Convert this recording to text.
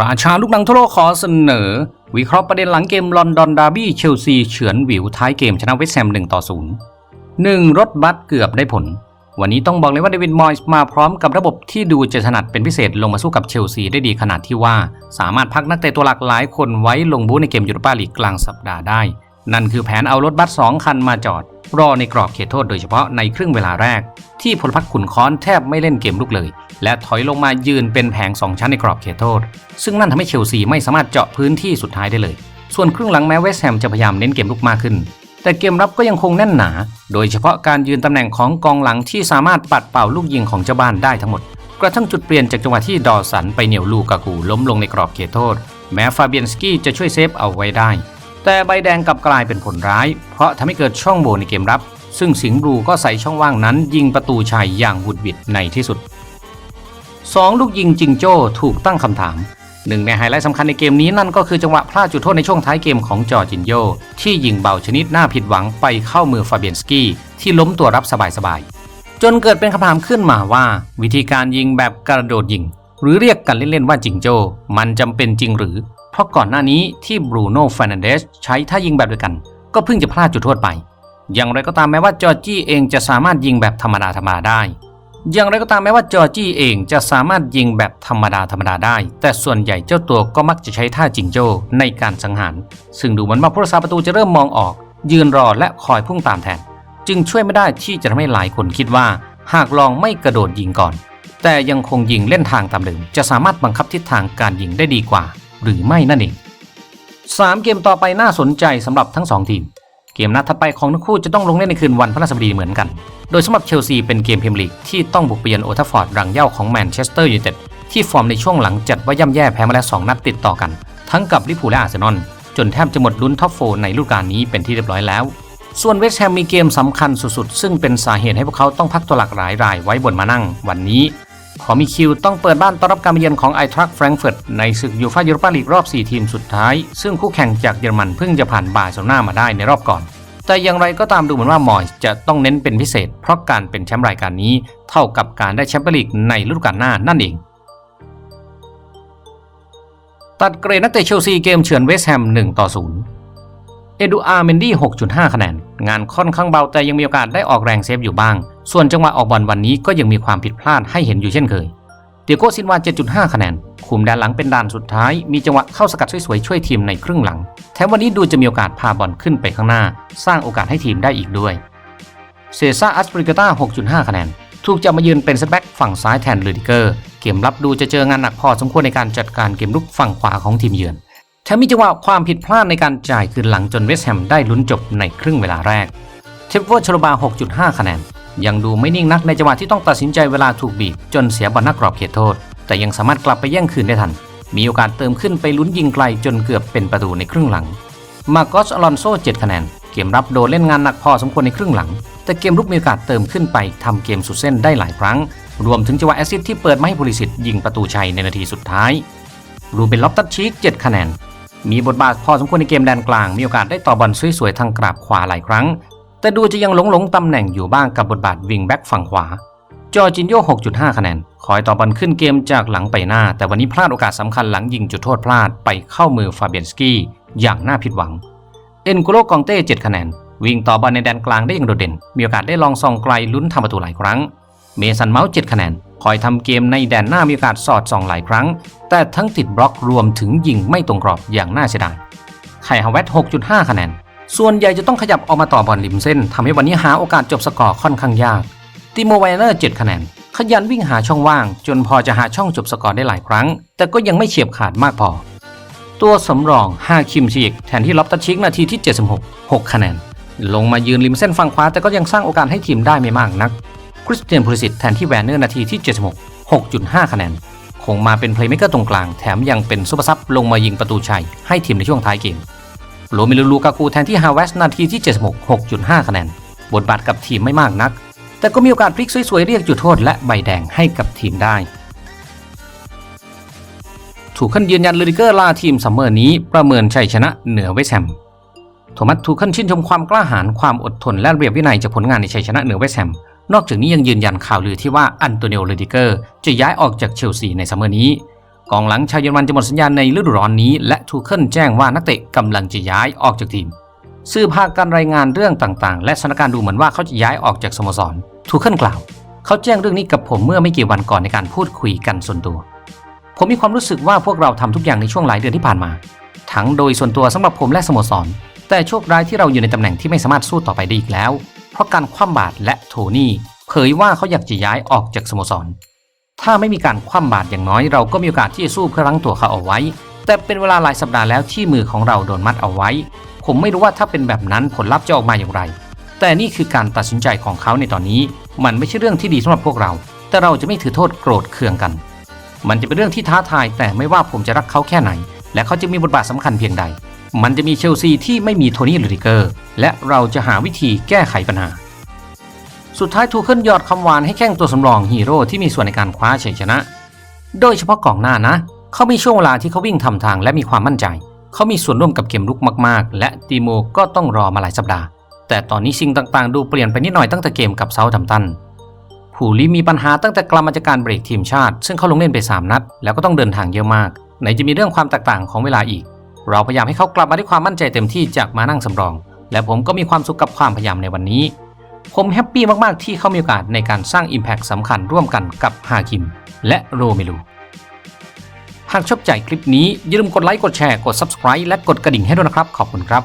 ราชาลูกหนังทั่วโลกขอเสนอ วิเคราะห์ประเด็นหลังเกมลอนดอนดาร์บี้เชลซีเฉือนวิวท้ายเกมชนะเวสต์แฮม1ต่อ0 1 รถบัสเกือบได้ผล วันนี้ต้องบอกเลยว่าเดวิดมอยส์มาพร้อมกับระบบที่ดูจะถนัดเป็นพิเศษลงมาสู้กับเชลซีได้ดีขนาดที่ว่า สามารถพักนักเตะตัวหลักหลายคนไว้ลงบูธในเกมยูโรปาลีกกลางสัปดาห์ได้ นั่นคือแผนเอารถบัส2คันมาจอด รอในกรอบเขตโทษโดยเฉพาะในครึ่งเวลาแรก ที่พลพักขุนค้อนแทบไม่เล่นเกมลุกเลย และถอยลงมายืนเป็นแผง 2 ชั้นในกรอบเขตโทษ ซึ่งนั่นทำให้เชลซีไม่สามารถเจาะพื้นที่สุดท้ายได้เลย ส่วนครึ่งหลังแม้เวสแฮมจะพยายามเน้นเกมลุกมากขึ้น แต่เกมรับก็ยังคงแน่นหนา โดยเฉพาะการยืนตำแหน่งของกองหลังที่สามารถปัดเป่าลูกยิงของเจ้าบ้านได้ทั้งหมดกระทั่งจุดเปลี่ยนจากจังหวะที่ดอสันไปเหนี่ยวลูกากูล้มลงในกรอบเขตโทษ แม้ฟาเบียนสกี้จะช่วยเซฟเอาไว้ได้ แต่ใบแดงกลับกลายเป็นผลร้าย เพราะทำให้เกิดช่องโหว่ในเกมรับ ซึ่งสิงห์บลูก็ใส่ช่องว่างนั้น ยิงประตูชัยอย่างหุดหวิดในที่สุด 2 ลูกยิงจิงโจ้ถูกตั้งคำถามหนึ่งในไฮไลท์สำคัญในเกมนี้นั่นก็คือจังหวะพลาดจุดโทษในช่วงท้ายเกมของจอร์จินโย ที่ยิงเบาชนิดน่าผิดหวังไปเข้ามือฟาเบียนสกี้ที่ล้มตัวรับสบายๆ จนเกิดเป็นคำถามขึ้นมาว่า วิธีการยิงแบบกระโดดยิง หรือเรียกกันเล่นๆว่าจิงโจ้มันจำเป็นจริงหรือ เพราะก่อนหน้านี้ที่บรูโน่ฟานันเดสใช้ท่ายิงแบบเดียวกัน ก็เพิ่งจะพลาดจุดโทษไป อย่างไรก็ตามแม้ว่าจอร์จี้เองจะสามารถยิงแบบธรรมดาธรรมดาได้ อย่างไรก็ตามแม้ว่าจอร์จี้เองจะสามารถยิงแบบธรรมดาธรรมดาได้ แต่ส่วนใหญ่เจ้าตัวก็มักจะใช้ท่าจิงโจ้ในการสังหาร ซึ่งดูเหมือนว่าผู้รักษาประตูจะเริ่มมองออก ยืนรอและคอยพุ่งตามแทน จึงช่วยไม่ได้ที่จะทำให้หลายคนคิดว่า หากลองไม่กระโดดยิงก่อน แต่ยังคงยิงเล่นทางตามเดิมจะสามารถบังคับทิศทางการยิงได้ดีกว่า หรือไม่นั่นเอง 3 เกมต่อไปน่าสนใจสำหรับทั้ง 2 ทีม เกมนัดถัดไปของทั้งคู่จะต้องลงเล่นในคืนวันพฤหัสบดีเหมือนกัน โดยสำหรับเชลซีเป็นเกมพรีเมียร์ลีกที่ต้องบุกไปเยือนโอทัฟฟอร์ดรังเย้าของแมนเชสเตอร์ยูไนเต็ดที่ฟอร์มในช่วงหลังจัดว่าย่ำแย่แพ้มาแล้ว2นัดติดต่อกัน ทั้งกับลิเวอร์พูลและอาร์เซนอลจนแทบจะหมดลุ้นท็อปโฟในฤดูกาลนี้เป็นที่เรียบร้อยแล้ว ส่วนเวสต์แฮมมีเกมสำคัญสุดๆ ซึ่งเป็นสาเหตุให้พวกเขาต้องพักตัวหลักหลายรายไว้บนมานั่ง วันนี้ ขอมีคิวต้องเปิดบ้านต้อนรับการมาเยือนของไอทรัคแฟรงก์เฟิร์ตในศึกยูฟ่ายูโรปาลีกรอบ 4 ทีมสุดท้าย ซึ่งคู่แข่งจากเยอรมันเพิ่งจะผ่านบาร์เซโลนามาได้ในรอบก่อน แต่อย่างไรก็ตามดูเหมือนว่ามอยส์จะต้องเน้นเป็นพิเศษ เพราะการเป็นแชมป์รายการนี้ เท่ากับการได้แชมเปี้ยนลีกในฤดูกาลหน้านั่นเอง ตัดเกรดนักเตะเชลซีเกมเฉือนเวสต์แฮม1ต่อ0เอดูอาร์เมนดี้6.5 คะแนน งานค่อนข้างเบาแต่ยังมีโอกาสได้ออกแรงเซฟอยู่บ้าง ส่วนจังหวะออกบอลวันนี้ก็ยังมีความผิดพลาดให้เห็นอยู่เช่นเคย เตียโกซินวา 7.5 คะแนน คุมด้านหลังเป็นด่านสุดท้าย มีจังหวะเข้าสกัดสวยๆช่วยทีมในครึ่งหลัง แถมวันนี้ดูจะมีโอกาสพาบอลขึ้นไปข้างหน้า สร้างโอกาสให้ทีมได้อีกด้วย เซซ่าอัสปริกาตา6.5 คะแนน ถูกจับมายืนเป็นเซตแบ็กฝั่งซ้ายแทนลูดิเกอร์ เกมรับดูจะเจองานหนักพอสมควรในการจัดการเกมลุกฝั่งขวาของทีมเยือนแถมมีจังหวะความผิดพลาดในการจ่ายคืนหลังจนเวสต์แฮมได้ลุ้นจบในครึ่งเวลาแรก เทปเวอร์ชโลบา 6.5 คะแนน ยังดูไม่นิ่งนักในจังหวะที่ต้องตัดสินใจเวลาถูกบีบจนเสียบอลน้ากรอบเขตโทษ แต่ยังสามารถกลับไปแย่งคืนได้ทัน มีโอกาสเติมขึ้นไปลุ้นยิงไกลจนเกือบเป็นประตูในครึ่งหลัง มาโกสอลอนโซ7คะแนน เกมรับโดนเล่นงานหนักพอสมควรในครึ่งหลัง แต่เกมรุกมีโอกาสเติมขึ้นไปทำเกมสุดเส้นได้หลายครั้ง รวมถึงจังหวะแอซิสต์ที่เปิดมาให้บริสิทธิ์ยิงประตูชัยในนาทีสุดท้าย รูเบนล็อบตัดชีก7คะแนนมีบทบาทพอสมควรในเกมแดนกลาง มีโอกาสได้ต่อบอลสวยๆทางกราบขวาหลายครั้ง แต่ดูจะยังหลงหลงๆตำแหน่งอยู่บ้างกับบทบาทวิงแบ็กฝั่งขวา จอร์จินโย 6.5 คะแนน คอยต่อบอลขึ้นเกมจากหลังไปหน้า แต่วันนี้พลาดโอกาสสำคัญหลังยิงจุดโทษพลาดไปเข้ามือฟาเบียนสกี้อย่างน่าผิดหวัง เอ็นโกโลกองเต้ 7 คะแนน วิ่งต่อบอลในแดนกลางได้อย่างโดดเด่น มีโอกาสได้ลองซองไกลลุ้นทำประตูหลายครั้ง เมสันเมาส์7คะแนน คอยทำเกมในแดนหน้ามีโอกาสสอดส่องหลายครั้ง แต่ทั้งติดบล็อกรวมถึงยิงไม่ตรงกรอบอย่างน่าเสียดาย ไข่ฮาวเวต6.5 คะแนน ส่วนใหญ่จะต้องขยับออกมาต่อบอลริมเส้นทำให้วันนี้หาโอกาสจบสกอร์ค่อนข้างยากติโมไวเนอร์7คะแนนขยันวิ่งหาช่องว่าง จนพอจะหาช่องจบสกอร์ได้หลายครั้ง แต่ก็ยังไม่เฉียบขาดมากพอ ตัวสำรองฮาคิมชิกแทนที่ล็อบตัชิกนาทีที่ 76 6 คะแนน ลงมายืนริมเส้นฝั่งขวาแต่ก็ยังสร้างโอกาสให้ทีมได้ไม่มากนัก คริสเตียนพูลิสิตแทนที่แวนเนอร์นาทีที่ 76 6.5 คะแนน คงมาเป็นเพลย์เมกเกอร์ตรงกลาง แถมยังเป็นซุปเปอร์ซับลงมายิงประตูชัยให้ทีมในช่วงท้ายเกม โรมิลูลูกากูแทนที่ฮาวเวสนาทีที่ 76 6.5 คะแนน บทบาทกับทีมไม่มากนัก แต่ก็มีโอกาสพลิกสวยๆ เรียกจุดโทษและใบแดงให้กับทีมได้ ถูกขั้นยืนยันลูดิเกอร์ลาทีมซัมเมอร์นี้ประเมินชัยชนะเหนือเวสแฮมโทมัสถูกขั้นชื่นชมความกล้าหาญความอดทนและระเบียบวินัยจากผลงานในชัยชนะเหนือเวสแฮมนอกจากนี้ยังยืนยันข่าวลือที่ว่าอันโตนิโอลูดิเกอร์จะย้ายออกจากเชลซีในซัมเมอร์นี้ กองหลังชาวเยอรมันจะหมดสัญญาในฤดูร้อนนี้ และทูเคิลแจ้งว่านักเตะกำลังจะย้ายออกจากทีมสื่อพากันรายงานเรื่องต่างๆ และสถานการณ์ดูเหมือนว่าเขาจะย้ายออกจากสโมสรทูเคิลกล่าว เขาแจ้งเรื่องนี้กับผมเมื่อไม่กี่วันก่อนในการพูดคุยกันส่วนตัว ผมมีความรู้สึกว่าพวกเราทำทุกอย่างในช่วงหลายเดือนที่ผ่านมา ทั้งโดยส่วนตัวสำหรับผมและสโมสร แต่โชคร้ายที่เราอยู่ในตำแหน่งที่ไม่สามารถสู้ต่อไปได้อีกแล้ว เพราะการคว่ำบาตรและโทนี่เผยว่าเขาอยากจะย้ายออกจากสโมสร ถ้าไม่มีการคว่ำบาตรอย่างน้อยเราก็มีโอกาสที่จะสู้เพื่อรั้งตัวเขาเอาไว้ แต่เป็นเวลาหลายสัปดาห์แล้วที่มือของเราโดนมัดเอาไว้ ผมไม่รู้ว่าถ้าเป็นแบบนั้นผลลัพธ์จะออกมาอย่างไร แต่นี่คือการตัดสินใจของเขาในตอนนี้ มันไม่ใช่เรื่องที่ดีสำหรับพวกเรา แต่เราจะไม่ถือโทษโกรธเคืองกัน มันจะเป็นเรื่องที่ท้าทาย แต่ไม่ว่าผมจะรักเขาแค่ไหน และเขาจะมีบทบาทสำคัญเพียงใด มันจะมีเชลซีที่ไม่มีโทนี่ลูดิเกอร์ และเราจะหาวิธีแก้ไขปัญหา สุดท้ายทูเคิลยอดคำหวานให้แข้งตัวสำรองฮีโร่ที่มีส่วนในการคว้าชัยชนะ โดยเฉพาะกองหน้านะ เขามีช่วงเวลาที่เขาวิ่งทำทางและมีความมั่นใจ เขามีส่วนร่วมกับเกมลุกมากๆ และตีโมก็ต้องรอมาหลายสัปดาห์ แต่ตอนนี้สิ่งต่างๆ ดูเปลี่ยนไปนิดหน่อยตั้งแต่เกมกับเซาท์แฮมตันผู้ลีมีปัญหาตั้งแต่กลับมาจากการเบรกทีมชาติ ซึ่งเขาลงเล่นไป 3 นัด แล้วก็ต้องเดินทางเยอะมาก ไหนจะมีเรื่องความแตกต่างของเวลาอีก เราพยายามให้เขากลับมาด้วยความมั่นใจเต็มที่จากมานั่งสำรอง และผมก็มีความสุขกับความพยายามในวันนี้ ผมแฮปปี้มากๆ ที่เขามีโอกาสในการสร้าง Impact สำคัญร่วมกันกับฮาคิม และโรเมลูหากชอบใจคลิปนี้อย่าลืมกดไลค์กดแชร์กด Subscribe และกดกระดิ่งให้ด้วยนะครับ ขอบคุณครับ